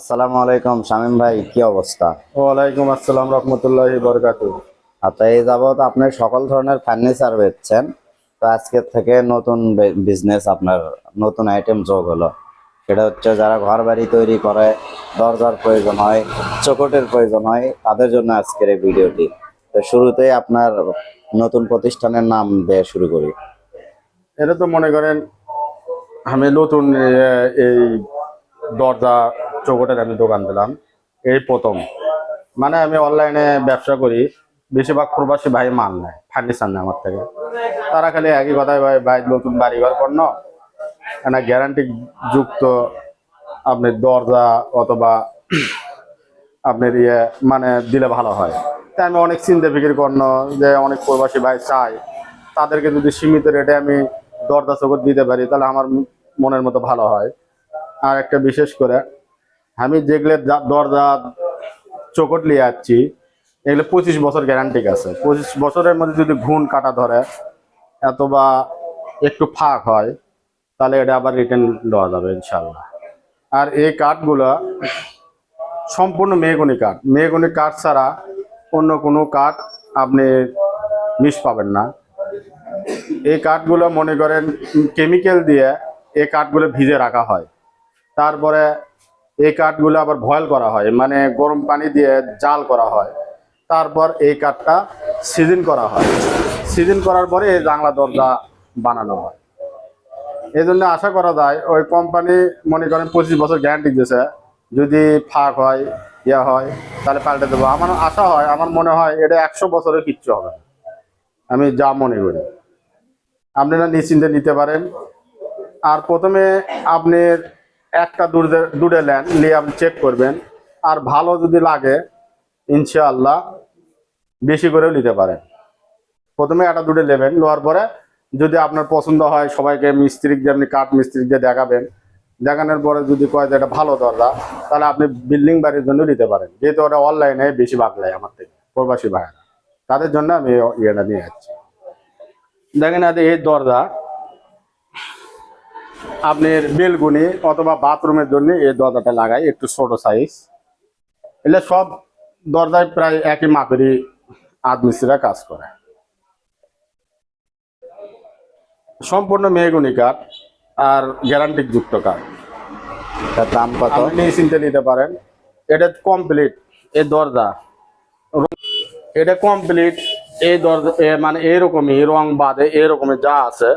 আসসালামু আলাইকুম শামীম ভাই কি অবস্থা? ওয়ালাইকুম আসসালাম রহমতুল্লাহ বরকাত আচ্ছা এই যাবত আপনি সকল ধরনের ফার্নিচার বেচছেন তো আজকের থেকে নতুন বিজনেস আপনার নতুন আইটেম যোগ হলো। সেটা হচ্ছে যারা ঘর বাড়ি তৈরি করে দরজার প্রয়োজন হয় চোকটের প্রয়োজন হয় তাদের জন্য আজকের এই ভিডিওটি। তো শুরুতেই আপনার নতুন প্রতিষ্ঠানের নাম দিয়ে শুরু করি। এটা তো মনে করেন আমি নতুন এই দরজা চৌকটের আমি দোকান দিলাম। এই প্রথম। মানে আমি অনলাইনে ব্যবসা করি, বেশিরভাগ প্রবাসী ভাই মাল নেয় ফার্নিচার নেয় আমার থেকে। তারা খালি একই কথাই ভাই ভাই, নতুন বাড়ি ঘর কর না গ্যারান্টি যুক্ত আপনি দরজা অথবা আপনার ইয়ে মানে দিলে ভালো হয়। তাই আমি অনেক চিন্তা ফিকির করন যে অনেক প্রবাসী ভাই চাই তাদেরকে যদি সীমিত রেটে আমি দরজা চৌকট দিতে পারি, তাহলে আমার মনের মতো ভালো হয়। আর একটা বিশেষ করে আমি যেগুলো দরজা, চৌকট নিয়ে যাচ্ছি, এগুলো পঁচিশ বছর গ্যারান্টি আছে। পঁচিশ বছরের মধ্যে যদি ঘুণ কাটা ধরে, অথবা একটু ফাঁক হয়, তাহলে এটা আবার রিটার্ন দেওয়া যাবে ইনশাল্লাহ আর এই কাঠগুলো সম্পূর্ণ মেহগনি কাঠ। মেহগনি কাঠ ছাড়া অন্য কোনো কাঠ আপনি মিস পাবেন না। এই কাঠগুলো মনে করেন কেমিক্যাল দিয়ে এই কাঠগুলো ভিজে রাখা হয়। তারপরে এই কাঠগুলো আবার ভয়েল করা হয় মানে গরম পানি দিয়ে জাল করা হয়। তারপর এই কাঠটা সিজন করা হয়। সিজন করার পরে এই জাংলা দরজা বানানো হয়। এই জন্য আশা করা যায়, ওই কোম্পানি মনে করেন পঁচিশ বছর গ্যারান্টি দিয়েছে, যদি ফাঁক হয়, ইয়া হয়, তাহলে পাল্টে দেবো। আমার আশা হয়, আমার মনে হয় এটা একশো বছরে কিচ্ছু হবে আমি যা মনে করি। আপনারা নিশ্চিন্তে নিতে পারেন। আর প্রথমে আপনি একটা দুধে নেন, নিয়ে আপনি চেক করবেন। আর ভালো যদি লাগে, ইনশাআল্লাহ বেশি করেও নিতে পারেন। প্রথমে একটা দুধে নেবেন, নেওয়ার পরে যদি আপনার পছন্দ হয়, সবাইকে মিস্ত্রি দিয়ে আপনি কাঠ মিস্ত্রি দিয়ে দেখাবেন। দেখানোর পরে যদি কয় যে এটা ভালো দরজা তাহলে আপনি বিল্ডিং বাড়ির জন্য নিতে পারেন। যেহেতু ওটা অনলাইনে বেশি ভাগ নেয় আমার থেকে, প্রবাসী ভাইয়েরা। তাদের জন্য আমি ইয়েটা নিয়ে যাচ্ছি। দেখেন এই দরজা আপনার বেলগুনি অথবা বাথরুমের জন্য এই দরজাটা লাগাই একটু ছোট সাইজ এগুলো সব দরজায় প্রায় একই মাপেরই আদমিস্ত্রিরা কাজ করে। সম্পূর্ণ মেহগুনি কাঠ আর গ্যারান্টি যুক্ত কাঠ। তার দাম কত? নিশ্চিন্তে নিতে পারেন। এটা কমপ্লিট এই দরজা। এটা কমপ্লিট এই দরজা এ মানে এরকমই রং বাদে এরকমই যা আছে।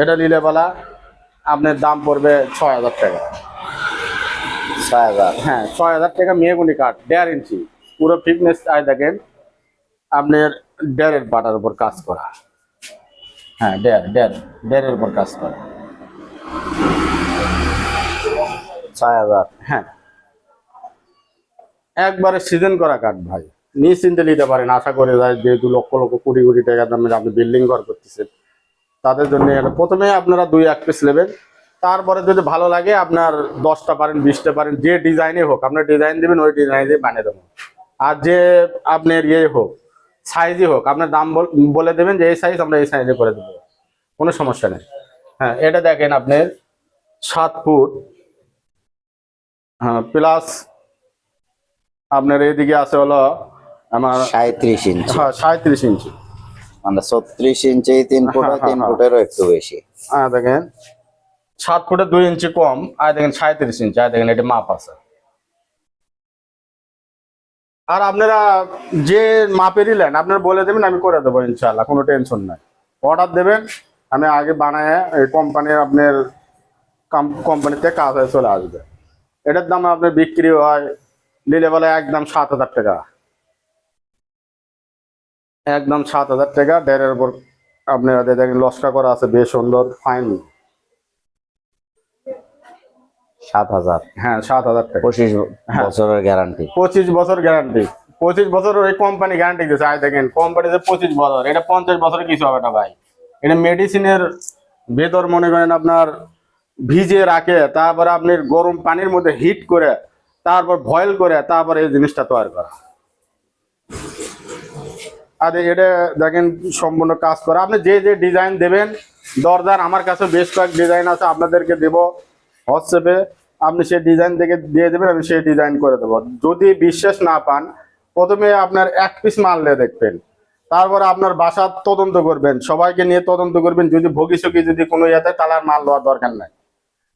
এটা নিলে বেলা আপনার দাম পড়বে ছয় হাজার টাকা। ছয় হাজার? হ্যাঁ ছয় হাজার টাকা মেয়েগুনি কাঠ দেড় ইঞ্চি। পুরো ফিটনেস আয় দেখেন আপনার দেড়ের পাটার উপর কাজ করা। হ্যাঁ দেড় দেড় দেড়ের উপর কাজ করা। ছয় হাজার? হ্যাঁ। একবারে সিজন করা কাঠ ভাই। নিশ্চিন্তে নিতে পারেন আশা করে যায় যেহেতু লক্ষ লক্ষ কোটি কোটি টাকা দামের আপনি বিল্ডিং ঘর করতেছেন। তাদের জন্য প্রথমে আপনারা দুই এক পিস নেবেন। তারপরে যদি ভালো লাগে আপনার দশটা পারেন বিশটা পারেন যে ডিজাইনে হোক আপনার ডিজাইন দেবেন ওই ডিজাইন দিয়ে বানিয়ে দেবো। আর যে আপনার ইয়ে হোক সাইজই হোক আপনার দাম বল- বলে দেবেন যে এই সাইজ আমরা এই সাইজে করে দেবো। কোনো সমস্যা নেই। হ্যাঁ এটা দেখেন আপনার সাত ফুট। হ্যাঁ প্লাস আপনার এইদিকে আছে হলো আমার সাঁত্রিশ ইঞ্চি। হ্যাঁ সাঁত্রিশ ইঞ্চি। মানে ছত্রিশ ইঞ্চি তিন ফুট হ্যাঁ, তিন হ্যাঁ, ফুটেরও একটু বেশি। হ্যাঁ। দেখেন। সাত ফুটে দুই ইঞ্চি কম আর দেখেন সাঁত্রিশ ইঞ্চি আর দেখেন এটা মাপ আছে। আর আপনারা যে মাপে নিলেন আপনারা বলে দেবেন আমি করে দেবো ইনশাল্লাহ কোনো টেনশন নাই। অর্ডার দেবেন আমি আগে বানায় এই কোম্পানির আপনার কোম্পানিতে কাজ হয়ে চলে আসবে। এটার দাম আপনার বিক্রি হয় নিলে বলে একদম সাত হাজার টাকা। একদম সাত হাজার টাকা। দেড়ের উপর আপনার দেখেন লস্কা করা আছে বেশ সুন্দর ফাইন সাত হাজার। হ্যাঁ সাত হাজার টাকা। পঁচিশ বছরের গ্যারান্টি পঁচিশ বছর গ্যারান্টি পঁচিশ বছর ওই কোম্পানি গ্যারান্টি দিচ্ছে আয় দেখেন পঁচিশ বছর এটা পঞ্চাশ বছরে কিছু হবে না ভাই। এটা মেডিসিনের ভেতর মনে করেন আপনার ভিজিয়ে রাখে তারপরে আপনি গরম পানির মধ্যে হিট করে তারপর ভয়েল করে তারপর এই জিনিসটা তৈরি করা। আর এটা দেখেন সম্পূর্ণ কাজ করা। আপনি যে যে ডিজাইন দেবেন দরদার আমার কাছে বেশ কয়েক ডিজাইন আছে, আপনাদেরকে দেব হোয়াটসঅ্যাপে আপনি সেই ডিজাইন থেকে দিয়ে দেবেন, আমি সেই ডিজাইন করে দেবো। যদি বিশ্বাস না পান, প্রথমে আপনার এক পিস মাল নিয়ে দেখবেন। তারপরে আপনার বাসা তদন্ত করবেন, সবাইকে নিয়ে তদন্ত করবেন। যদি ভোগিসকি যদি কোনো ইয়েতে তাহলে আর মাল দেওয়ার দরকার নাই।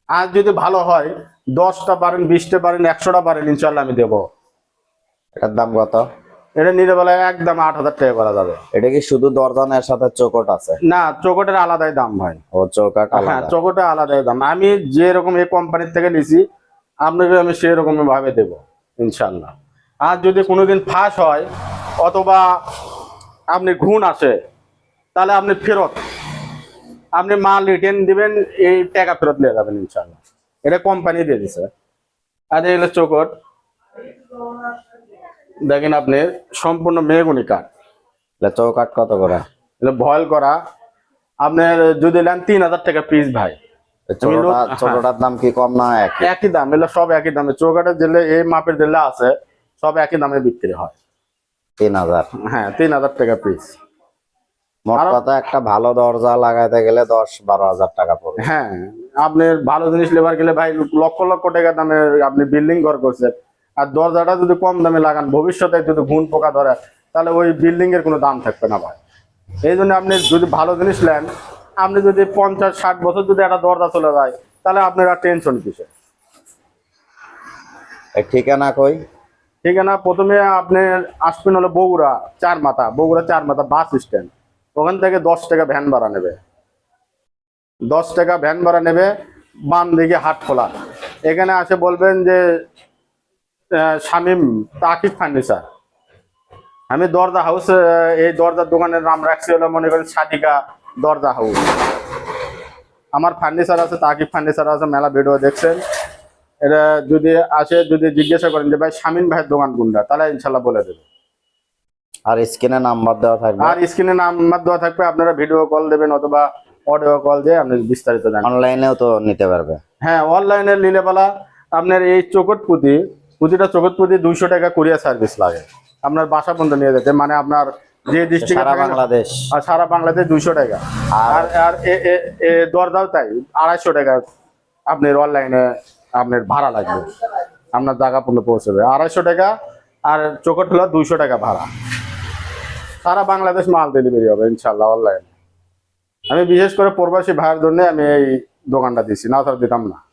আর যদি ভালো হয়, দশটা পারেন, বিশটা পারেন, একশোটা পারেন ইনশাল্লাহ আমি দেবো। এটার দাম কত? এটা নিতে বলে একদম আট হাজার টাকা করা যাবে। এটা কি শুধু দরজানের সাথে চৌকট আছে? না চৌকটের আলাদাই দাম ভাই। ও চৌকাট হ্যাঁ আলাদা। আলাদাই দাম। আমি যে রকম এই কোম্পানির থেকে নিছি আপনাকে আমি সেই রকম ভাবে দেবো ইনশাল্লাহ আর যদি কোনোদিন ফাঁস হয় অথবা আপনি ঘুণ আসে তাহলে আপনি ফেরত আপনি মাল রিটার্ন দিবেন এই টাকা ফেরত নিয়ে যাবেন ইনশাল্লাহ এটা কোম্পানি দিয়ে দিছে। আর এগুলো চৌকট। দেখেন আপনি সম্পূর্ণ মেগুনি কাঠ। এটা চৌকাট কত করে? এটা ভয়েল করা আপনার যদি নেন তিন হাজার টাকা পিস ভাই। ছোটটার দাম কি কম না একই? দাম এগুলো সব একই দামে। জেলে এই মাপের জেলে আছে সব একই দামে বিক্রি হয়। তিন হাজার? হ্যাঁ তিন হাজার টাকা পিস মোট কথা একটা ভালো দরজা লাগাইতে গেলে দশ বারো হাজার টাকা পড়বে। হ্যাঁ আপনি ভালো জিনিস লেবার গেলে ভাই লক্ষ লক্ষ টাকা দামে আপনি বিল্ডিং ঘর করছেন। আর দরজাটা যদি কম দামে লাগান ভবিষ্যতে যদি ঘুণ পোকা ধরে তাহলে ওই বিল্ডিং এর কোনো দাম থাকবে না ভাই। এই জন্য আপনি যদি ভালো জিনিস নেন আপনি যদি পঞ্চাশ ষাট বছর যদি একটা দরজা চলে যায় তাহলে আপনার আর টেনশন কিসে ঠিকানা কই? ঠিকানা প্রথমে আপনি আসবেন হলো বগুড়া চার মাথা বগুড়া চার মাথা বাস স্ট্যান্ড ওখান থেকে দশ টাকা ভ্যান ভাড়া নেবে। দশ টাকা ভ্যান ভাড়া নেবে বাম দিকে হাট খোলা। এখানে আসে বলবেন যে শামীম তাকিব ফার্নিচার আমি দরজা হাউস এই দরজার দোকানের নাম রাখছি হলো মনে করেন সাদিকা দরজা হাউস। আমার ফার্নিচার আছে তাকিব ফার্নিচার আছে মেলা ভিডিও দেখছেন। এটা যদি আসে যদি জিজ্ঞাসা করেন যে ভাই শামিন ভাইয়ের দোকান কোনটা? তাহলে ইনশাল্লাহ বলে দেবে। আর স্ক্রিনে নাম্বার দেওয়া থাকবে। আর স্ক্রিনে নাম্বার দেওয়া থাকবে আপনারা ভিডিও কল দেবেন অথবা অডিও কল দিয়ে আপনি বিস্তারিত জানেন অনলাইনেও তো নিতে পারবে। হ্যাঁ অনলাইনে নিলে বেলা আপনার এই চোকট পুঁতি পুঁতিটা চোকট প্রতি দুইশো টাকা কুরিয়ার সার্ভিস লাগে। আপনার বাসা পর্যন্ত নিয়ে যেতে মানে আপনার যে ডিস্ট্রিক্ট সারা বাংলাদেশ। আর সারা বাংলাদেশ দুইশো টাকা। আর- আর দরজাও তাই আড়াইশো টাকা আপনার অনলাইনে আপনার ভাড়া লাগবে। আপনার জায়গা পর্যন্ত পৌঁছবে। আড়াইশো টাকা আর চোখট হলো দুইশো টাকা ভাড়া। সারা বাংলাদেশ মাল ডেলিভারি হবে ইনশাল্লাহ অনলাইনে আমি বিশেষ করে প্রবাসী ভাইয়ের জন্য আমি এই দোকানটা দিচ্ছি না স্যার দিতাম না।